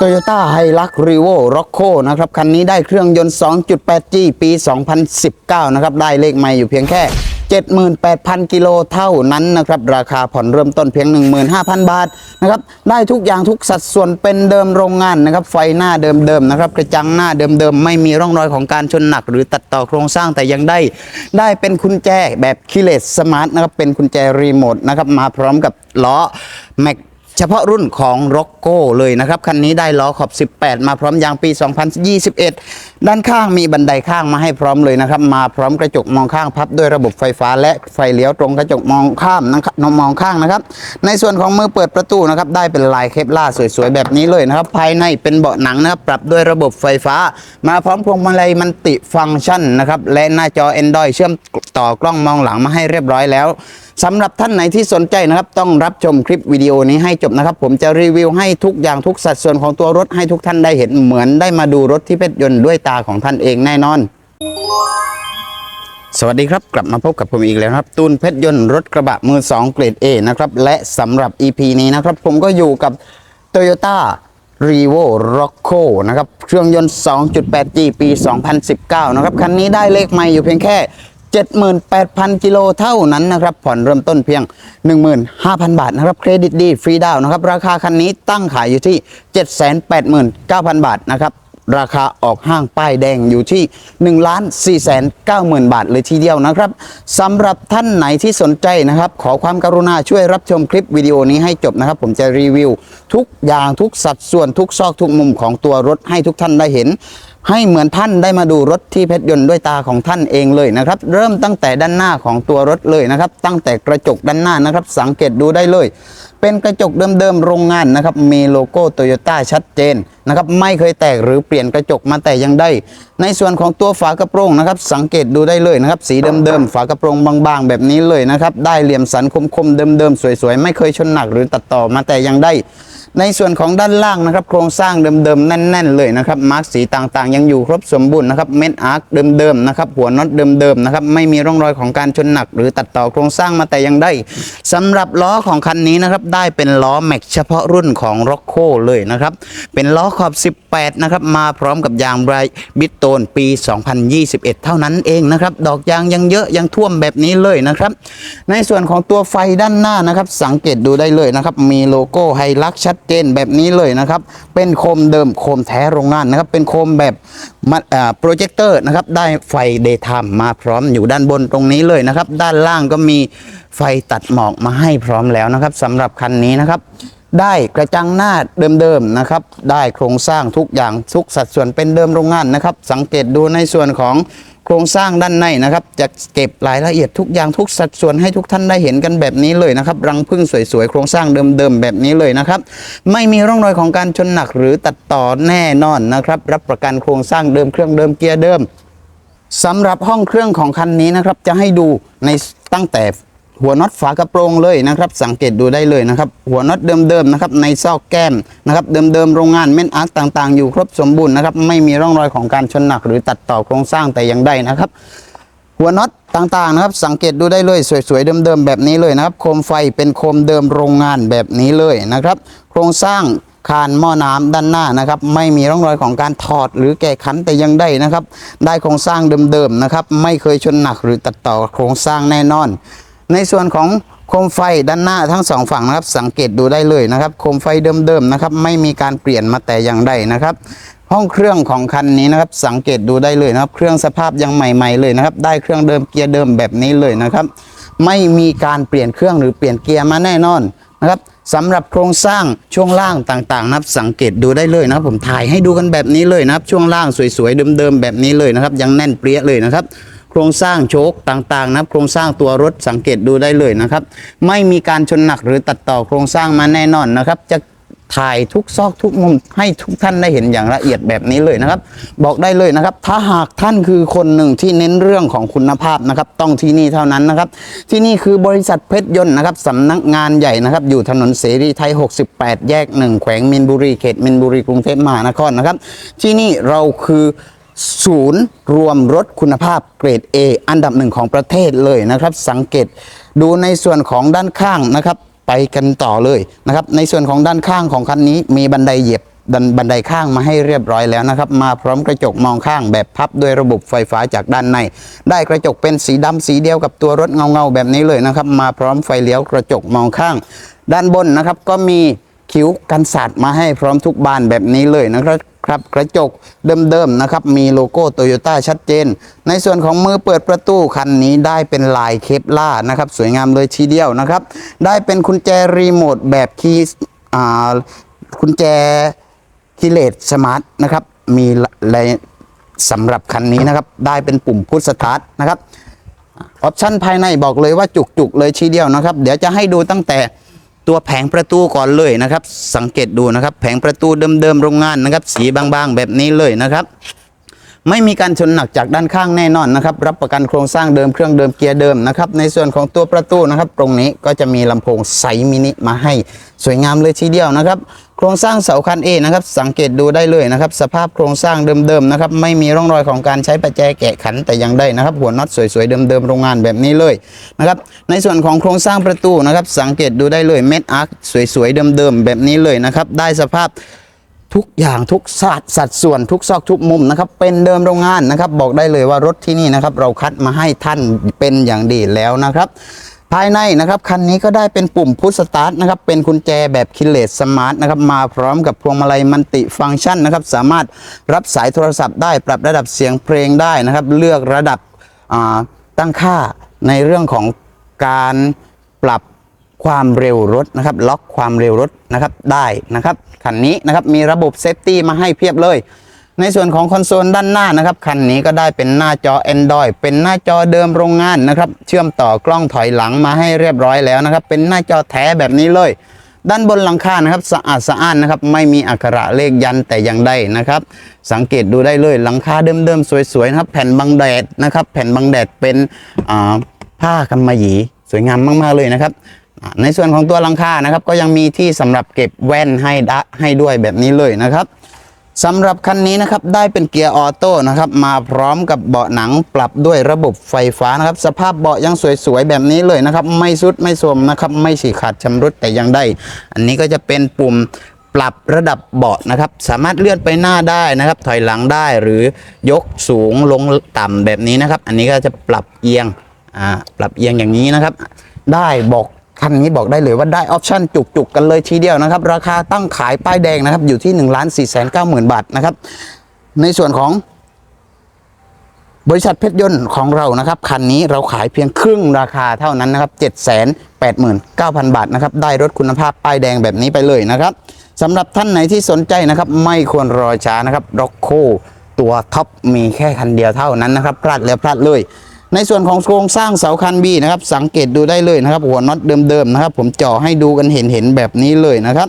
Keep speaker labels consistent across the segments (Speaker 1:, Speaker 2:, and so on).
Speaker 1: Toyota h i l u x r e v o Rocco นะครับ คันนี้ได้เครื่องยนต์ 2.8G ปี 2019 นะครับ ได้เลขใหม่อยู่เพียงแค่ 78,000 กิโลเท่านั้นนะครับ ราคาผ่อนเริ่มต้นเพียง 15,000 บาทนะครับ ได้ทุกอย่างทุกสัดส่วนเป็นเดิมโรงงานนะครับ ไฟหน้าเดิมๆนะครับ กระจังหน้าเดิมๆ ไม่มีร่องรอยของการชนหนักหรือตัดต่อโครงสร้างแต่ยังได้ ได้เป็นกุญแจแบบคิเลสสมาร์ทนะครับ เป็นกุญแจรีโมทนะครับ มาพร้อมกับล้อแม็ก เฉพาะรุ่นของร็อกโก้เลยนะครับ คันนี้ได้ล้อขอบ 18 มาพร้อมยางปี 2021 ด้านข้างมีบันไดข้างมาให้พร้อมเลยนะครับ มาพร้อมกระจกมองข้างพับด้วยระบบไฟฟ้าและไฟเลี้ยวตรงกระจกมองข้ามนะครับมองข้างนะครับ ในส่วนของมือเปิดประตูนะครับ ได้เป็นลายเคปล่าสวยๆ แบบนี้เลยนะครับ ภายในเป็นเบาะหนังนะครับ ปรับด้วยระบบไฟฟ้า มาพร้อมพวงมาลัยมันติฟังก์ชันนะครับ และหน้าจอ Android เชื่อมต่อกล้องมองหลังมาให้เรียบร้อยแล้ว สำหรับท่านไหนที่สนใจนะครับ ต้องรับชมคลิปวิดีโอนี้ให้จบนะครับ ผมจะรีวิวให้ทุกอย่างทุกสัดส่วนของตัวรถให้ทุกท่านได้เห็นเหมือนได้มาดูรถที่เป็นยนต์ด้วยตาของท่านเองแน่นอน สวัสดีครับกลับมาพบกับผมอีกแล้วครับตูนเพชรยนต์รถกระบะมือ2เกรด A นะครับและสำหรับ EP นี้นะครับ ผมก็อยู่กับ Toyota r e v o Rocco นะครับเครื่องยนต์ 2.8G ปี 2019 นะครับ คันนี้ได้เลขไม่อยู่เพียงแค่ 78,000 กิโลเท่านั้นนะครับ ผ่อนเริ่มต้นเพียง 15,000 บาทนะครับ เครดิตดีฟรีดาวนะครับ ราคาคันนี้ตั้งขายอยู่ที่ 789,000 บาทนะครับ ราคาออกห้างป้ายแดงอยู่ที่1ล้าน4แสน9หมื่นบาทเลยทีเดียวนะครับสำหรับท่านไหนที่สนใจนะครับ ขอความกรุณาช่วยรับชมคลิปวิดีโอนี้ให้จบนะครับ ผมจะรีวิว ทุกอย่างทุกสัดส่วนทุกซอกทุกมุมของตัวรถให้ทุกท่านได้เห็น ให้เหมือนท่านได้มาดูรถที่เพชรยนต์ด้วยตาของท่านเองเลยนะครับ เริ่มตั้งแต่ด้านหน้าของตัวรถเลยนะครับ ตั้งแต่กระจกด้านหน้านะครับ สังเกตดูได้เลย เป็นกระจกเดิมๆโรงงานนะครับ มีโลโก้โตโยต้าชัดเจนนะครับไม่เคยแตกหรือเปลี่ยนกระจกมาแต่ยังได้ ในส่วนของตัวฝากระโปรงนะครับ สังเกตดูได้เลยนะครับ สีเดิมๆฝากระโปรงบางๆ แบบนี้เลยนะครับ ได้เหลี่ยมสันคมๆเดิมๆสวยๆ ไม่เคยชนหนักหรือตัดต่อมาแต่ยังได้ ในส่วนของด้านล่างนะครับ โครงสร้างเดิมๆแน่น ๆ เลยนะครับมาร์กสีต่างๆยังอยู่ครบสมบูรณ์นะครับเม็ดอาร์คเดิมๆนะครับหัวน็อตเดิมๆนะครับไม่มีร่องรอยของการชนหนัก หรือตัดต่อโครงสร้างมาแต่ยังได้สำหรับล้อของคันนี้นะครับได้เป็นล้อแม็กเฉพาะรุ่นของร็อกโคเลยนะครับเป็นล้อขอบ 18 นะครับมาพร้อมกับยางไบรบิทโตนปี 2021 เท่านั้นเองนะครับดอกยางยังเยอะยังท่วมแบบนี้เลยนะครับในส่วนของตัวไฟด้านหน้านะครับสังเกตดูได้เลยนะครับมีโลโก้ไฮลักชัดเจนแบบนี้เลยนะครับเป็นโคมเดิมโคมแท้โรงงานนะครับเป็นโคมแบบโปรเจคเตอร์นะครับได้ไฟเดย์ไทม์มาพร้อมอยู่ด้านบนตรงนี้เลยนะครับ ด้านล่างก็มีไฟตัดหมอกมาให้พร้อมแล้วนะครับสำหรับคันนี้นะครับ ได้กระจังหน้าเดิมๆนะครับ ได้โครงสร้างทุกอย่างทุกสัดส่วนเป็นเดิมโรงงานนะครับ สังเกตดูในส่วนของโครงสร้างด้านในนะครับ จะเก็บรายละเอียดทุกอย่างทุกสัดส่วนให้ทุกท่านได้เห็นกันแบบนี้เลยนะครับ รังพึ่งสวยๆ โครงสร้างเดิมๆแบบนี้เลยนะครับ ไม่มีร่องรอยของการชนหนักหรือตัดต่อแน่นอนนะครับ รับประกันโครงสร้างเดิมเครื่องเดิมเกียร์เดิมสำหรับห้องเครื่องของคันนี้นะครับ จะให้ดูในตั้งแต่ หัวน็อตฝากระโปรงเลยนะครับ สังเกตดูได้เลยนะครับ หัวน็อตเดิมๆนะครับในซอกแก้มนะครับเดิมๆโรงงานเม่นอาร์ตต่างๆ อยู่ครบสมบูรณ์นะครับไม่มีร่องรอยของการชนหนักหรือตัดต่อโครงสร้างแต่อย่างใดนะครับ หัวน็อตต่างๆนะครับ สังเกตดูได้เลยสวยๆเดิมๆแบบนี้เลยนะครับ โคมไฟเป็นโคมเดิมโรงงานแบบนี้เลยนะครับ โครงสร้างคานหม้อน้ำด้านหน้านะครับ ไม่มีร่องรอยของการถอดหรือแก้ขันแต่ยังได้นะครับ ได้โครงสร้างเดิมๆนะครับ ไม่เคยชนหนักหรือตัดต่อโครงสร้างแน่นอน ในส่วนของโคมไฟด้านหน้าทั้งสองฝั่งนะครับ สังเกตดูได้เลยนะครับ โคมไฟเดิมๆนะครับ ไม่มีการเปลี่ยนมาแต่อย่างใดนะครับ ห้องเครื่องของคันนี้นะครับ สังเกตดูได้เลยนะครับ เครื่องสภาพยังใหม่ๆเลยนะครับ ได้เครื่องเดิมเกียร์เดิมแบบนี้เลยนะครับ ไม่มีการเปลี่ยนเครื่องหรือเปลี่ยนเกียร์มาแน่นอนนะครับสำหรับโครงสร้างช่วงล่างต่างๆ นะครับ สังเกตดูได้เลยนะครับ ผมถ่ายให้ดูกันแบบนี้เลยนะครับ ช่วงล่างสวยๆเดิมๆแบบนี้เลยนะครับ ยังแน่นเปรี้ยเลยนะครับ ครงสร้างโชคต่างๆนะครับโครงสร้างตัวรถสังเกตดูได้เลยนะครับ ไม่มีการชนหนักหรือตัดต่อโครงสร้างมาแน่นอนนะครับ จะถ่ายทุกซอกทุกมุมให้ทุกท่านได้เห็นอย่างละเอียดแบบนี้เลยนะครับ บอกได้เลยนะครับ ถ้าหากท่านคือคนหนึ่งที่เน้นเรื่องของคุณภาพนะครับ ต้องที่นี่เท่านั้นนะครับ ที่นี่คือบริษัทเพชรยนต์นะครับสำนักงานใหญ่นะครับ อยู่ถนนเสรีไทย 68 แยกหนึ่งแขวงมินบุรีเขตมินบุรีกรุงเทพมหานครนะครับ ที่นี่เราคือ ศูนย์รวมรถคุณภาพเกรด A อันดับหนึ่งของประเทศเลยนะครับ สังเกตดูในส่วนของด้านข้างนะครับ ไปกันต่อเลยนะครับ ในส่วนของด้านข้างของคันนี้มีบันไดเหยียบดันบันไดข้างมาให้เรียบร้อยแล้วนะครับ มาพร้อมกระจกมองข้างแบบพับด้วยระบบไฟฟ้าจากด้านใน ได้กระจกเป็นสีดำสีเดียวกับตัวรถเงาๆแบบนี้เลยนะครับ มาพร้อมไฟเลี้ยวกระจกมองข้าง ด้านบนนะครับก็มีคิ้วกันสาดมาให้พร้อมทุกบานแบบนี้เลยนะครับ ครับกระจกเดิมๆนะครับมีโลโก้โตโยต้าชัดเจน ในส่วนของมือเปิดประตูคันนี้ได้เป็นลายเคปล่านะครับสวยงามเลยทีเดียวนะครับ ได้เป็นกุญแจรีโมทแบบคีย์อ่ากุญแจคีเลตสมาร์ทนะครับมีอะไรสำหรับคันนี้นะครับ ได้เป็นปุ่มพุทสตาร์ทนะครับออปชั่นภายในบอกเลยว่าจุกๆเลยทีเดียวนะครับ เดี๋ยวจะให้ดูตั้งแต่ ตัวแผงประตูก่อนเลยนะครับ สังเกตดูนะครับ แผงประตูเดิมๆโรงงานนะครับ สีบางๆ แบบนี้เลยนะครับ ไม่มีการชนหนักจากด้านข้างแน่นอนนะครับ รับประกันโครงสร้างเดิมเครื่องเดิมเกียร์เดิมนะครับ ในส่วนของตัวประตูนะครับ ตรงนี้ก็จะมีลำโพงไซมินิมาให้สวยงามเลยทีเดียวนะครับ โครงสร้างเสาคันเอนะครับ สังเกตดูได้เลยนะครับ สภาพโครงสร้างเดิมๆนะครับ ไม่มีร่องรอยของการใช้ประแจแกะขันแต่ย่างใดนะครับ หัวน็อตสวยๆเดิมๆโรงงานแบบนี้เลยนะครับ ในส่วนของโครงสร้างประตูนะครับ สังเกตดูได้เลยเม็ดอาร์คสวยๆเดิมๆแบบนี้เลยนะครับ ได้สภาพ ทุกอย่างทุกสัดสัดส่วนทุกซอกทุกมุมนะครับ เป็นเดิมโรงงานนะครับ บอกได้เลยว่ารถที่นี่นะครับ เราคัดมาให้ท่านเป็นอย่างดีแล้วนะครับภายในนะครับคันนี้ก็ได้เป็นปุ่มพุชสตาร์ทนะครับเป็นกุญแจแบบคิเลสสมาร์ทนะครับมาพร้อมกับพวงมาลัยมันติฟังก์ชันนะครับสามารถรับสายโทรศัพท์ได้ปรับระดับเสียงเพลงได้นะครับ เลือกระดับตั้งค่าในเรื่องของการปรับ ความเร็วรถนะครับล็อกความเร็วรถนะครับได้นะครับคันนี้นะครับมีระบบเซฟตี้มาให้เพียบเลย ในส่วนของคอนโซลด้านหน้านะครับคันนี้ก็ได้เป็นหน้าจอ Android เป็นหน้าจอเดิมโรงงานนะครับเชื่อมต่อกล้องถอยหลังมาให้เรียบร้อยแล้วนะครับเป็นหน้าจอแท้แบบนี้เลย ด้านบนหลังคานะครับสะอาดสะอ้านนะครับไม่มีอักขระเลขยันแต่อย่างใดนะครับสังเกตดูได้เลยหลังคาเดิมๆสวยๆนะครับแผ่นบังแดดนะครับแผ่นบังแดดเป็นผ้ากำมะหยี่สวยงามมากๆเลยนะครับ ในส่วนของตัวหลังคานะครับ ก็ยังมีที่สำหรับเก็บแว่นให้ดะให้ด้วยแบบนี้เลยนะครับสำหรับคันนี้นะครับได้เป็นเกียร์ออโต้นะครับมาพร้อมกับเบาะหนังปรับด้วยระบบไฟฟ้านะครับสภาพเบาะยังสวยๆแบบนี้เลยนะครับ ไม่สุดไม่โทรมนะครับไม่ฉีกขาดชำรุดแต่ยังได้ อันนี้ก็จะเป็นปุ่มปรับระดับเบาะนะครับ สามารถเลื่อนไปหน้าได้นะครับ ถอยหลังได้หรือยกสูงลงต่ำแบบนี้นะครับ อันนี้ก็จะปรับเอียงอ่าปรับเอียงอย่างนี้นะครับ ได้บอก คันนี้บอกได้เลยว่าได้ออปชั่นจุกๆกันเลยทีเดียวนะครับ ราคาตั้งขายป้ายแดงนะครับ อยู่ที่1นึ่งล้านสี่แสนเก้าหมื่นบาทนะครับ ในส่วนของบริษัทเพชรยนต์ของเรานะครับคันนี้เราขายเพียงครึ่งราคาเท่านั้นนะครับ 7 8 9 0 0 0 บาทนะครับ ได้รถคุณภาพป้ายแดงแบบนี้ไปเลยนะครับสำหรับท่านไหนที่สนใจนะครับ ไม่ควรรอช้านะครับร็อกโคตัวท็อปมีแค่คันเดียวเท่านั้นนะครับ พลาดแล้วพลาดเลย ในส่วนของโครงสร้างเสาคันบีนะครับ สังเกตดูได้เลยนะครับ หัวน็อตเดิมๆนะครับ ผมเจ่อให้ดูกันเห็นๆแบบนี้เลยนะครับ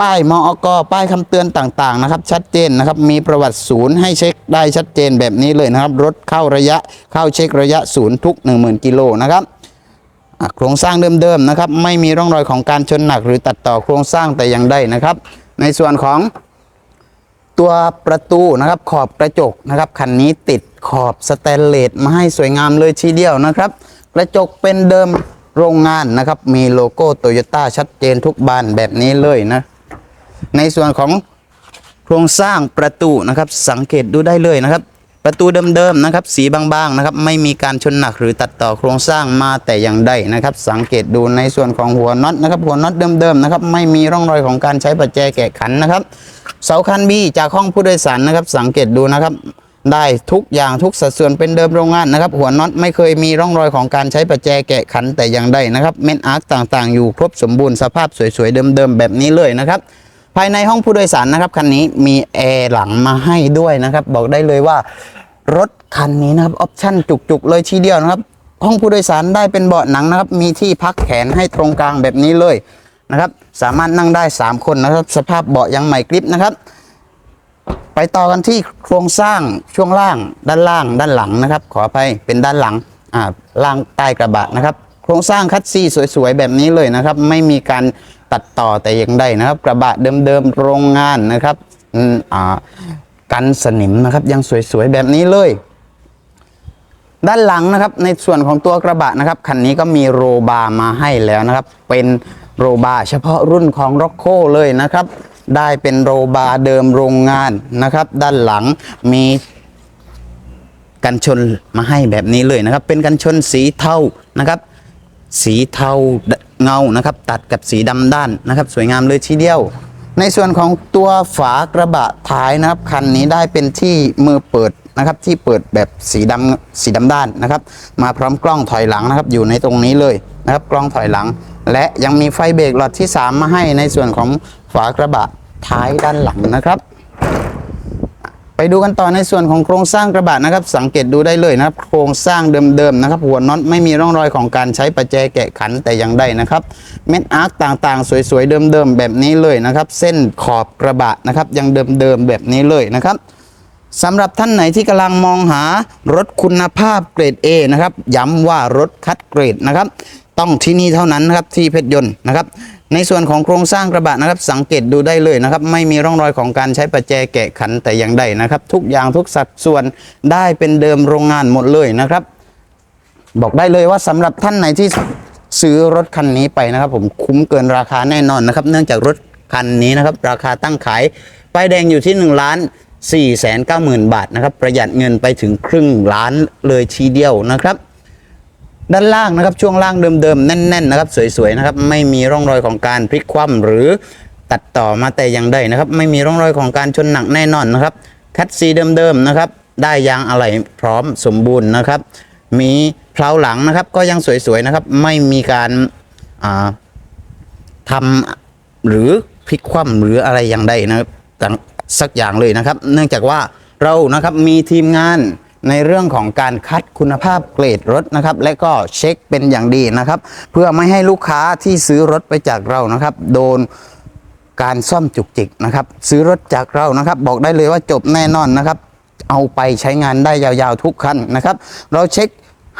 Speaker 1: ป้ายมอกป้ายคำเตือนต่างๆนะครับ ชัดเจนนะครับ มีประวัติศูนย์ให้เช็คได้ชัดเจนแบบนี้เลยนะครับ รถเข้าระยะเข้าเช็คระยะศูนย์ทุก 10,000 กิโลนะครับโครงสร้างเดิมๆนะครับ ไม่มีร่องรอยของการชนหนักหรือตัดต่อโครงสร้างแต่อย่างใดนะครับ ในส่วนของ ตัวประตูนะครับขอบกระจกนะครับคันนี้ติดขอบสแตนเลสมาให้สวยงามเลยทีเดียวนะครับ กระจกเป็นเดิมโรงงานนะครับ มีโลโก้โตโยต้าชัดเจนทุกบานแบบนี้เลยนะ ในส่วนของโครงสร้างประตูนะครับ สังเกตดูได้เลยนะครับ ประตูเดิมๆนะครับ สีบางๆนะครับ ไม่มีการชนหนักหรือตัดต่อโครงสร้างมาแต่อย่างใดนะครับ สังเกตดูในส่วนของหัวน็อตนะครับ หัวน็อตเดิมๆนะครับ ไม่มีร่องรอยของการใช้ประแจแกะขันนะครับ เสาคันบีจากห้องผู้โดยสารนะครับ สังเกตดูนะครับ ได้ทุกอย่างทุกสัดส่วนเป็นเดิมโรงงานนะครับ หัวน็อตไม่เคยมีร่องรอยของการใช้ประแจแกะขันแต่อย่างใดนะครับ เม็ดอาร์คต่างๆ อยู่ครบสมบูรณ์สภาพสวยๆเดิมๆแบบนี้เลยนะครับ ภายในห้องผู้โดยสารนะครับคันนี้มีแอร์หลังมาให้ด้วยนะครับ บอกได้เลยว่ารถคันนี้นะครับออปชั่นจุกๆ เลยทีเดียวนะครับห้องผู้โดยสารได้เป็นเบาะหนังนะครับ มีที่พักแขนให้ตรงกลางแบบนี้เลย นะครับ สามารถนั่งได้ 3 คนนะครับ สภาพเบาะยังใหม่กริบนะครับ ไปต่อกันที่โครงสร้างช่วงล่าง ด้านล่างด้านหลังนะครับ ขออภัยเป็นด้านหลังอ่าล่างใต้กระบะนะครับ โครงสร้างคัดซี่สวยๆแบบนี้เลยนะครับ ไม่มีการตัดต่อแต่อย่างใดนะครับ กระบะเดิมๆโรงงานนะครับอ่ากันสนิมนะครับยังสวยๆแบบนี้เลยด้านหลังนะครับในส่วนของตัวกระบะนะครับคันนี้ก็มีโรบาร์มาให้แล้วนะครับ เป็น โรบาร์เฉพาะรุ่นของร็อกโคเลยนะครับ ได้เป็นโรบาร์เดิมโรงงานนะครับ ด้านหลังมีกันชนมาให้แบบนี้เลยนะครับ เป็นกันชนสีเทานะครับ สีเทาเงานะครับ ตัดกับสีดำด้านนะครับ สวยงามเลยทีเดียว ในส่วนของตัวฝากระบะท้ายนะครับคันนี้ได้เป็นที่มือเปิดนะครับ ที่เปิดแบบสีดำสีดำด้านนะครับ มาพร้อมกล้องถอยหลังนะครับ อยู่ในตรงนี้เลยนะครับ กล้องถอยหลัง และยังมีไฟเบรกหลอดที่ 3 มาให้ในส่วนของฝากระบะท้ายด้านหลังนะครับ ไปดูกันต่อในส่วนของโครงสร้างกระบะนะครับ สังเกตดูได้เลยนะครับ โครงสร้างเดิมๆนะครับ หัวน็อตไม่มีร่องรอยของการใช้ประแจแกะขันแต่อย่างใดนะครับ เม็ดอาร์คต่างๆ สวยๆเดิมๆแบบนี้เลยนะครับ เส้นขอบกระบะนะครับ ยังเดิมๆแบบนี้เลยนะครับสำหรับท่านไหนที่กำลังมองหารถคุณภาพเกรด A นะครับ ย้ำว่ารถคัดเกรดนะครับ ต้องที่นี่เท่านั้นนะครับที่เพชรยนต์นะครับ ในส่วนของโครงสร้างกระบะนะครับ สังเกตดูได้เลยนะครับ ไม่มีร่องรอยของการใช้ประแจแกะขันแต่อย่างใดนะครับ ทุกอย่างทุกสัดส่วนได้เป็นเดิมโรงงานหมดเลยนะครับ บอกได้เลยว่าสำหรับท่านไหนที่ซื้อรถคันนี้ไปนะครับ ผมคุ้มเกินราคาแน่นอนนะครับ เนื่องจากรถคันนี้นะครับ ราคาตั้งขายป้ายแดงอยู่ที่1ล้าน4แสน9หมื่นบาทนะครับ ประหยัดเงินไปถึงครึ่งล้านเลยทีเดียวนะครับ ด้านล่างนะครับช่วงล่างเดิมๆแน่นๆนะครับสวยๆนะครับไม่มีร่องรอยของการพลิกคว่ำหรือตัดต่อมาแต่อย่างใดนะครับ ไม่มีร่องรอยของการชนหนักแน่นอนนะครับคัดซีเดิมๆนะครับ ได้ยางอะไหล่พร้อมสมบูรณ์นะครับ มีเพลาหลังนะครับ ก็ยังสวยๆนะครับ ไม่มีการาทำหรือพลิกคว่ำหรืออะไรอย่างใดนะครับสักอย่างเลยนะครับ เนื่องจากว่าเรานะครับมีทีมงาน ในเรื่องของการคัดคุณภาพเกรดรถนะครับ และก็เช็คเป็นอย่างดีนะครับ เพื่อไม่ให้ลูกค้าที่ซื้อรถไปจากเรานะครับ โดนการซ่อมจุกจิกนะครับ ซื้อรถจากเรานะครับ บอกได้เลยว่าจบแน่นอนนะครับ เอาไปใช้งานได้ยาวๆทุกคันนะครับ เราเช็ค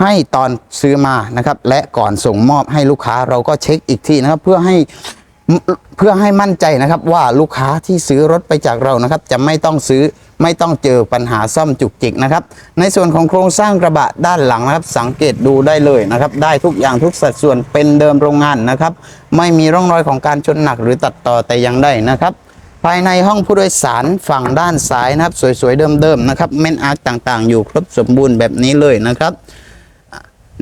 Speaker 1: ให้ตอนซื้อมานะครับ และก่อนส่งมอบให้ลูกค้าเราก็เช็คอีกทีนะครับ เพื่อให้เพื่อให้มั่นใจนะครับว่าลูกค้าที่ซื้อรถไปจากเรานะครับ จะไม่ต้องซื้อ ไม่ต้องเจอปัญหาซ่อมจุกจิกนะครับ ในส่วนของโครงสร้างกระบะด้านหลังนะครับ สังเกตดูได้เลยนะครับ ได้ทุกอย่างทุกสัดส่วนเป็นเดิมโรงงานนะครับ ไม่มีร่องรอยของการชนหนักหรือตัดต่อแต่อย่างใดนะครับภายในห้องผู้โดยสารฝั่งด้านซ้ายนะครับ สวยๆเดิมๆนะครับเมนอาร์คต่างๆ อยู่ครบสมบูรณ์แบบนี้เลยนะครับ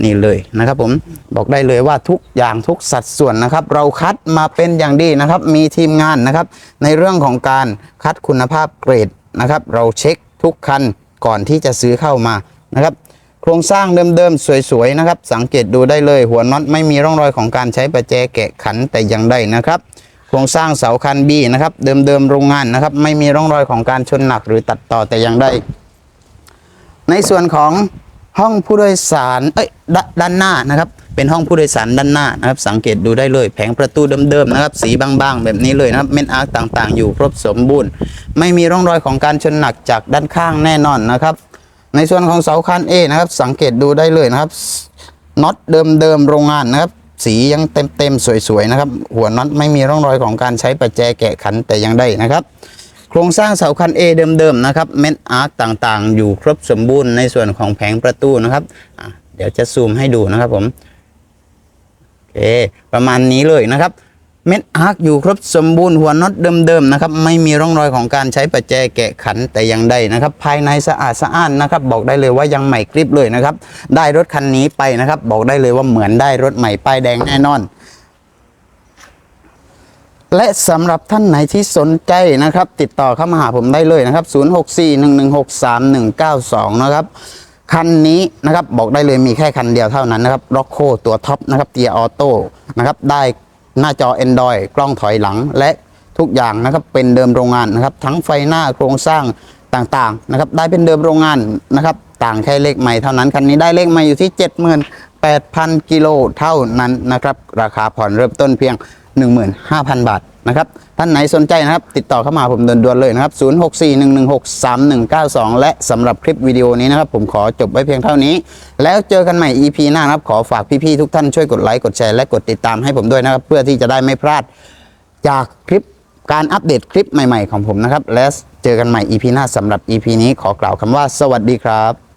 Speaker 1: นี่เลยนะครับผมบอกได้เลยว่าทุกอย่างทุกสัดส่วนนะครับ เราคัดมาเป็นอย่างดีนะครับ มีทีมงานนะครับ ในเรื่องของการคัดคุณภาพเกรด นะครับ เราเช็คทุกคันก่อนที่จะซื้อเข้ามานะครับ โครงสร้างเดิมๆสวยๆนะครับ สังเกตดูได้เลยหัวน็อตไม่มีร่องรอยของการใช้ประแจแกะขันแต่อย่างใดนะครับ โครงสร้างเสาคันบีนะครับ เดิมๆโรงงานนะครับ ไม่มีร่องรอยของการชนหนักหรือตัดต่อแต่อย่างใดในส่วนของห้องผู้โดยสารเอ้ยดด้านหน้านะครับ เป็นห้องผู้โดยสารด้านหน้านะครับ สังเกตดูได้เลยแผงประตูเดิมๆนะครับ สีบางๆ แบบนี้เลยนะครับเมนอาร์คต่างๆ อยู่ครบสมบูรณ์ ไม่มีร่องรอยของการชนหนักจากด้านข้างแน่นอนนะครับ ในส่วนของเสาคัน A นะครับ สังเกตดูได้เลยนะครับน็อตเดิมๆโรงงานนะครับสียังเต็มๆสวยๆนะครับ หัวน็อตไม่มีร่องรอยของการใช้ประแจแกะขันแต่ยังได้นะครับ โครงสร้างเสาคัน A เดิมๆนะครับเม็ดอาร์คต่างๆ อยู่ครบสมบูรณ์ในส่วนของแผงประตูนะครับเดี๋ยวจะซูมให้ดูนะครับผมเประมาณนี้เลยนะครับเม็ดอาร์คอยู่ครบสมบูรณ์หัวน็อตเดิมๆนะครับไม่มีร่องรอยของการใช้ประแจแกะขันแต่อย่างใดนะครับ ภายในสะอาดสะอ้านนะครับบอกได้เลยว่ายังใหม่กริบเลยนะครับ ได้รถคันนี้ไปนะครับ บอกได้เลยว่าเหมือนได้รถใหม่ป้ายแดงแน่นอน และสำหรับท่านไหนที่สนใจนะครับ ติดต่อเข้ามาหาผมได้เลยนะครับ 0641163192 นะครับ คันนี้นะครับบอกได้เลยมีแค่คันเดียวเท่านั้นนะครับร็อกโคตัวท็อปนะครับเตียออโต้นะครับได้หน้าจอ Android กล้องถอยหลังและทุกอย่างนะครับเป็นเดิมโรงงานนะครับทั้งไฟหน้าโครงสร้างต่างๆนะครับได้เป็นเดิมโรงงานนะครับต่างแค่เลขใหม่เท่านั้นคันนี้ได้เลขใหม่อยู่ที่ 78,000 กิโลเท่านั้นนะครับราคาผ่อนเริ่มต้นเพียง 15,000 บาท นะครับ ท่านไหนสนใจนะครับ ติดต่อเข้ามาผมด่วนๆเลยนะครับ 0641163192 และสำหรับคลิปวิดีโอนี้นะครับ ผมขอจบไว้เพียงเท่านี้ แล้วเจอกันใหม่ EP หน้านะครับ ขอฝากพี่ๆทุกท่านช่วยกดไลค์กดแชร์และกดติดตามให้ผมด้วยนะครับ เพื่อที่จะได้ไม่พลาดจากคลิปการอัปเดตคลิปใหม่ๆของผมนะครับ และเจอกันใหม่ EP หน้าสำหรับ EP นี้ขอกล่าวคำว่า สวัสดีครับ